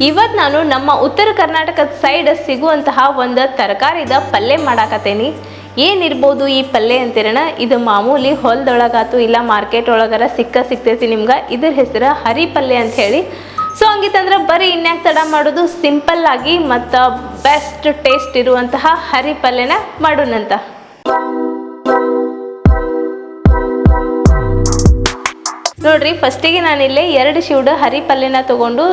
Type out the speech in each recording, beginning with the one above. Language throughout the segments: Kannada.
ಇವತ್ತು ನಾನು ನಮ್ಮ ಉತ್ತರ ಕರ್ನಾಟಕದ ಸೈಡ್ ಸಿಗುವಂತಹ ಒಂದು ತರಕಾರಿದ ಪಲ್ಯ ಮಾಡಾಕತ್ತೇನಿ. ಏನಿರ್ಬೋದು ಈ ಪಲ್ಯ ಅಂತೀರಣ, ಇದು ಮಾಮೂಲಿ ಹೊಲದೊಳಗಾತು ಇಲ್ಲ ಮಾರ್ಕೆಟ್ ಒಳಗಾರ ಸಿಕ್ಕ ಸಿಕ್ತೈತಿ ನಿಮ್ಗೆ. ಇದ್ರ ಹೆಸರು ಹರಿ ಪಲ್ಯ ಅಂತ ಹೇಳಿ. ಸೊ ಹಂಗಿತ್ತಂದ್ರೆ ಬರೀ ಇನ್ಯಾಕೆ ತಡ ಮಾಡೋದು? ಸಿಂಪಲ್ ಆಗಿ ಮತ್ತು ಬೆಸ್ಟ್ ಟೇಸ್ಟ್ ಇರುವಂತಹ ಹರಿ ಪಲ್ಯನ ಮಾಡೋಣಂತ. ನೋಡ್ರಿ, ಫಸ್ಟಿಗೆ ನಾನಿಲ್ಲಿ ಎರಡು ಶಿವಡ ಹರಿ ಪಲ್ಯನ ತೊಗೊಂಡು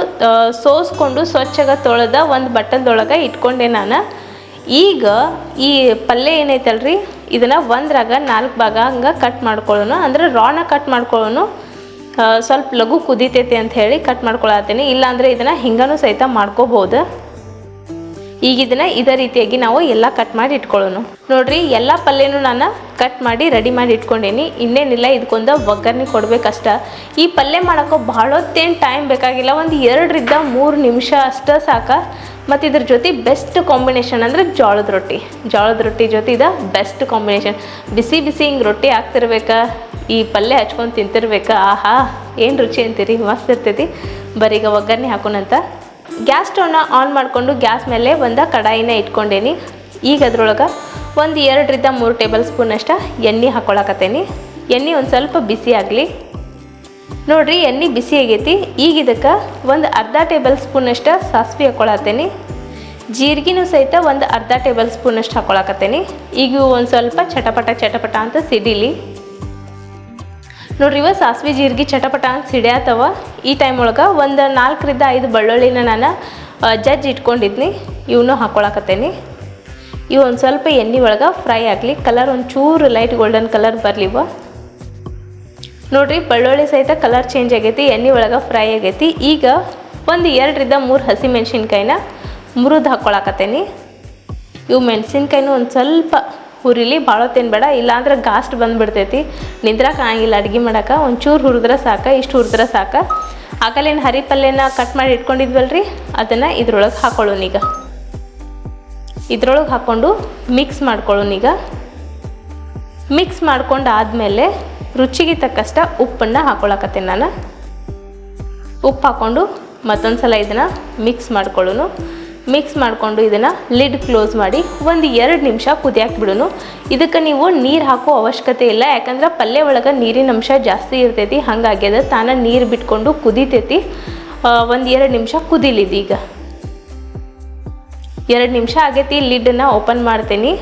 ಸೋಸ್ಕೊಂಡು ಸ್ವಚ್ಛಗ ತೊಳೆದ ಒಂದು ಬಟ್ಟಲ್ದೊಳಗೆ ಇಟ್ಕೊಂಡೆ ನಾನು. ಈಗ ಈ ಪಲ್ಯ ಏನೈತಲ್ರಿ, ಇದನ್ನು ಒಂದ್ರಾಗ ನಾಲ್ಕು ಭಾಗ ಹಂಗೆ ಕಟ್ ಮಾಡ್ಕೊಳ್ಳೋಣ ಅಂದ್ರೆ ರಾಣ ಕಟ್ ಮಾಡ್ಕೊಳ್ಳೋಣ ಸ್ವಲ್ಪ ಲಘು ಕುದಿತೈತೆ ಅಂತ ಹೇಳಿ ಕಟ್ ಮಾಡ್ಕೊಳತ್ತೀನಿ. ಇಲ್ಲಾಂದರೆ ಇದನ್ನು ಹಿಂಗನೂ ಸಹಿತ ಮಾಡ್ಕೋಬೋದು. ಈಗ ಇದನ್ನ ಇದೇ ರೀತಿಯಾಗಿ ನಾವು ಎಲ್ಲ ಕಟ್ ಮಾಡಿ ಇಟ್ಕೊಳ್ಳೋಣ. ನೋಡ್ರಿ, ಎಲ್ಲ ಪಲ್ಯನೂ ನಾನು ಕಟ್ ಮಾಡಿ ರೆಡಿ ಮಾಡಿ ಇಟ್ಕೊಂಡೇನಿ. ಇನ್ನೇನಿಲ್ಲ, ಇದಕ್ಕೊಂದು ಒಗ್ಗರಣೆ ಕೊಡ್ಬೇಕಷ್ಟ. ಈ ಪಲ್ಯ ಮಾಡೋಕ್ಕೂ ಭಾಳ ಹೊತ್ತೇನು ಟೈಮ್ ಬೇಕಾಗಿಲ್ಲ. ಒಂದು ಎರಡರಿಂದ ಮೂರು ನಿಮಿಷ ಅಷ್ಟೇ ಸಾಕ. ಮತ್ತು ಇದ್ರ ಜೊತೆ ಬೆಸ್ಟ್ ಕಾಂಬಿನೇಷನ್ ಅಂದರೆ ಜೋಳದ ರೊಟ್ಟಿ. ಜೋಳದ ರೊಟ್ಟಿ ಜೊತೆ ಇದು ಬೆಸ್ಟ್ ಕಾಂಬಿನೇಷನ್ ಬಿಸಿ ಬಿಸಿ ಹಿಂಗೆ ರೊಟ್ಟಿ ಹಾಕ್ತಿರ್ಬೇಕಾ. ಈ ಪಲ್ಯ ಹಚ್ಕೊಂಡು ತಿಂತಿರ್ಬೇಕಾ. ಆಹಾ, ಏನು ರುಚಿ ಅಂತೀರಿ? ಮಸ್ತ್ ಇರ್ತೈತಿ. ಬರೀಗ ಒಗ್ಗರಣೆ ಹಾಕೋಣಂತ. ಗ್ಯಾಸ್ ಸ್ಟವ್ನ ಆನ್ ಮಾಡಿಕೊಂಡು ಗ್ಯಾಸ್ ಮೇಲೆ ಒಂದು ಕಡಾಯಿನ ಇಟ್ಕೊಂಡೇನಿ. ಈಗ ಅದ್ರೊಳಗೆ ಒಂದು ಎರಡರಿಂದ ಮೂರು ಟೇಬಲ್ ಸ್ಪೂನ್ ಅಷ್ಟ ಎಣ್ಣೆ ಹಾಕ್ಕೊಳಕತ್ತೇನಿ ಎಣ್ಣೆ ಒಂದು ಸ್ವಲ್ಪ ಬಿಸಿ ಆಗಲಿ. ನೋಡಿರಿ, ಎಣ್ಣೆ ಬಿಸಿ ಆಗೈತಿ. ಈಗ ಇದಕ್ಕೆ ಒಂದು ಅರ್ಧ ಟೇಬಲ್ ಸ್ಪೂನ್ ಅಷ್ಟ ಸಾಸಿವೆ ಹಾಕ್ಕೊಳತ್ತೇನಿ ಜೀರಿಗೆನೂ ಸಹಿತ ಒಂದು ಅರ್ಧ ಟೇಬಲ್ ಸ್ಪೂನ್ ಅಷ್ಟು ಹಾಕೊಳಕತ್ತೇನಿ. ಈಗ ಒಂದು ಸ್ವಲ್ಪ ಚಟಪಟ ಚಟಪಟ ಅಂತ ಸಿಡಿಲಿ. ನೋಡ್ರಿ ಇವ ಸಾಸಿವೆ ಜೀರಿಗೆ ಚಟಪಟ ಅಂತ ಸಿಡ್ಯಾತವ ಈ ಟೈಮ್ ಒಳಗೆ ಒಂದು ನಾಲ್ಕರಿಂದ ಐದು ಬೆಳ್ಳುಳ್ಳಿನ ನಾನು ಜಜ್ಜಿ ಇಟ್ಕೊಂಡಿದ್ನಿ. ಇವನು ಹಾಕ್ಕೊಳಕತ್ತೇನಿ ಇವು ಒಂದು ಸ್ವಲ್ಪ ಎಣ್ಣೆ ಒಳಗೆ ಫ್ರೈ ಆಗಲಿ. ಕಲರ್ ಒಂದು ಚೂರು ಲೈಟ್ ಗೋಲ್ಡನ್ ಕಲರ್ ಬರಲಿವ ನೋಡ್ರಿ, ಬೆಳ್ಳುಳ್ಳಿ ಸಹಿತ ಕಲರ್ ಚೇಂಜ್ ಆಗೈತಿ, ಎಣ್ಣೆ ಒಳಗೆ ಫ್ರೈ ಆಗೈತಿ. ಈಗ ಒಂದು ಎರಡರಿಂದ ಮೂರು ಹಸಿ ಮೆಣಸಿನ್ಕಾಯಿನ ಮುರಿದು ಹಾಕ್ಕೊಳಕತ್ತೇನಿ ಇವು ಮೆಣಸಿನ್ಕಾಯಿನೂ ಒಂದು ಸ್ವಲ್ಪ ಹುರಿಲಿ ಭಾಳ ತಿನ್ಬೇಡ ಬೇಡ ಇಲ್ಲಾಂದ್ರೆ ಗಾಸ್ಟ್ ಬಂದ್ಬಿಡ್ತೈತಿ. ನಿಂದ್ರಕ್ಕೆ ಆಗಿಲ್ಲ ಅಡುಗೆ ಮಾಡೋಕೆ. ಒಂಚೂರು ಹುರಿದ್ರೆ ಸಾಕು, ಇಷ್ಟು ಹುರಿದ್ರೆ ಸಾಕು. ಆಗಲೇನು ಹರಿ ಪಲ್ಯನ ಕಟ್ ಮಾಡಿ ಇಟ್ಕೊಂಡಿದ್ವಲ್ರಿ? ಅದನ್ನು ಇದ್ರೊಳಗೆ ಹಾಕೊಳ್ಳೋಣ ಈಗ. ಇದ್ರೊಳಗೆ ಹಾಕ್ಕೊಂಡು ಮಿಕ್ಸ್ ಮಾಡ್ಕೊಳ್ಳೋಣ ಈಗ. ಮಿಕ್ಸ್ ಮಾಡ್ಕೊಂಡು ಆದಮೇಲೆ ರುಚಿಗೆ ತಕ್ಕಷ್ಟ ಉಪ್ಪನ್ನು ಹಾಕೊಳಕತ್ತೀನಿ ನಾನು. ಉಪ್ಪು ಹಾಕ್ಕೊಂಡು ಮತ್ತೊಂದು ಸಲ ಇದನ್ನು ಮಿಕ್ಸ್ ಮಾಡ್ಕೊಳ್ಳೋನು. ಮಿಕ್ಸ್ ಮಾಡಿಕೊಂಡು ಇದನ್ನು ಲಿಡ್ ಕ್ಲೋಸ್ ಮಾಡಿ ಒಂದು ಎರಡು ನಿಮಿಷ ಕುದಿಯಾಕ್ ಬಿಡೋನು. ಇದಕ್ಕೆ ನೀವು ನೀರು ಹಾಕೋ ಅವಶ್ಯಕತೆ ಇಲ್ಲ. ಯಾಕಂದ್ರೆ ಪಲ್ಯ ಒಳಗೆ ನೀರಿನ ಅಂಶ ಜಾಸ್ತಿ ಇರ್ತೈತಿ. ಅದು ತಾನೇ ನೀರು ಬಿಟ್ಕೊಂಡು ಕುದೀತೈತಿ. ಒಂದು ಎರಡು ನಿಮಿಷ ಕುದಿಲಿದ್ದು ಈಗ. ಎರಡು ನಿಮಿಷ ಆಗೈತಿ ಲಿಡ್ಡನ್ನ ಓಪನ್ ಮಾಡ್ತೀನಿ.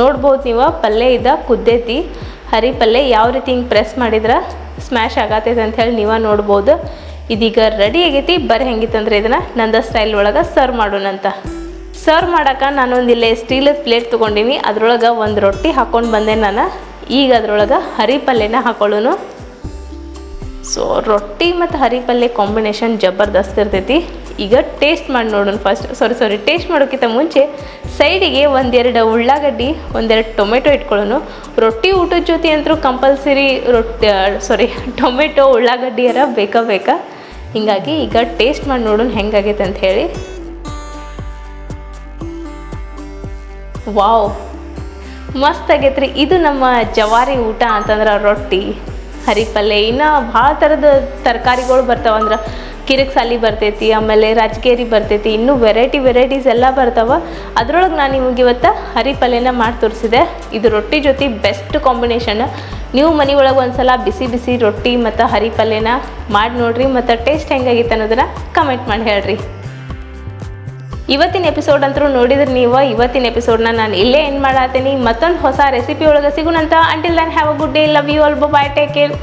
ನೋಡ್ಬೋದು ನೀವು ಪಲ್ಯ ಇದ್ದ ಕುದ್ದೈತಿ. ಹರಿ ಪಲ್ಯ ಯಾವ ರೀತಿ ಹಿಂಗೆ ಪ್ರೆಸ್ ಮಾಡಿದ್ರೆ ಸ್ಮ್ಯಾಶ್ ಆಗತ್ತೈತೆ ಹೇಳಿ ನೀವೇ ನೋಡ್ಬೋದು. ಇದೀಗ ರೆಡಿ ಆಗೈತಿ. ಬರೀ ಹೆಂಗಿತ್ತಂದ್ರೆ ಇದನ್ನು ನಂದ ಸ್ಟೈಲ್ ಒಳಗೆ ಸರ್ವ್ ಮಾಡೋಣಂತ ಸರ್ವ್ ಮಾಡೋಕೆ ನಾನೊಂದು ಇಲ್ಲೇ ಸ್ಟೀಲ್ ಪ್ಲೇಟ್ ತೊಗೊಂಡೀನಿ. ಅದ್ರೊಳಗೆ ಒಂದು ರೊಟ್ಟಿ ಹಾಕ್ಕೊಂಡು ಬಂದೆ ನಾನು. ಈಗ ಅದ್ರೊಳಗೆ ಹರಿ ಪಲ್ಯನ ಹಾಕೊಳ್ಳೋನು. ಸೊ ರೊಟ್ಟಿ ಮತ್ತು ಹರಿ ಪಲ್ಯ ಕಾಂಬಿನೇಷನ್ ಜಬರ್ದಸ್ತ್ ಇರ್ತೈತಿ. ಈಗ ಟೇಸ್ಟ್ ಮಾಡಿ ನೋಡೋಣ ಫಸ್ಟ್ ಸಾರಿ ಸಾರಿ ಟೇಸ್ಟ್ ಮಾಡೋಕ್ಕಿಂತ ಮುಂಚೆ ಸೈಡಿಗೆ ಒಂದೆರಡು ಉಳ್ಳಾಗಡ್ಡಿ, ಒಂದೆರಡು ಟೊಮೆಟೊ ಇಟ್ಕೊಳ್ಳೋನು. ರೊಟ್ಟಿ ಊಟದ ಜೊತೆ ಅಂತೂ ಕಂಪಲ್ಸರಿ ರೊಟ್ಟಿ ಸಾರಿ ಟೊಮೆಟೊ ಉಳ್ಳಾಗಡ್ಡಿಯರ ಬೇಕಾ ಬೇಕಾ. ಹೀಗಾಗಿ ಈಗ ಟೇಸ್ಟ್ ಮಾಡಿ ನೋಡೋಣ ಹೆಂಗಾಗೈತೆ ಅಂತ ಹೇಳಿ. ವಾವ್, ಮಸ್ತ್ ಆಗೈತೆ ರೀ ಇದು ನಮ್ಮ ಜವಾರಿ ಊಟ ಅಂತಂದ್ರೆ ರೊಟ್ಟಿ ಹರಿ ಪಲ್ಯ ಇನ್ನು ಭಾಳ ಥರದ ತರಕಾರಿಗಳು ಬರ್ತಾವೆ ಅಂದ್ರೆ ಸಾಲಿ ಬರ್ತೈತಿ, ಆಮೇಲೆ ರಾಜಗೇರಿ ಬರ್ತೈತಿ. ಇನ್ನೂ ವೆರೈಟಿ ವೆರೈಟೀಸ್ ಎಲ್ಲ ಬರ್ತಾವೆ. ಅದ್ರೊಳಗೆ ನಾನು ನಿಮಗೆ ಇವತ್ತು ಹರಿ ಪಲ್ಯನ ಮಾಡಿ ತೋರಿಸಿದೆ. ಇದು ರೊಟ್ಟಿ ಜೊತೆ ಬೆಸ್ಟ್ ಕಾಂಬಿನೇಷನ್ ನೀವು ಮನೆ ಒಳಗೆ ಒಂದ್ಸಲ ಬಿಸಿ ಬಿಸಿ ರೊಟ್ಟಿ ಮತ್ತು ಹರಿ ಪಲ್ಯನ ಮಾಡಿ ನೋಡ್ರಿ ಮತ್ತು ಟೇಸ್ಟ್ ಹೆಂಗಾಗಿತ್ತು ಅನ್ನೋದನ್ನು ಕಮೆಂಟ್ ಮಾಡಿ ಹೇಳ್ರಿ. ಇವತ್ತಿನ ಎಪಿಸೋಡ್ ಅಂತೂ ನೋಡಿದ್ರೆ ನೀವು, ಇವತ್ತಿನ ಎಪಿಸೋಡ್ನ ನಾನು ಇಲ್ಲೇ ಏನು ಮಾಡತ್ತೀನಿ ಮತ್ತೊಂದು ಹೊಸ ರೆಸಿಪಿ ಒಳಗೆ ಸಿಗುಣಂತ until then have a good day love you all bye take care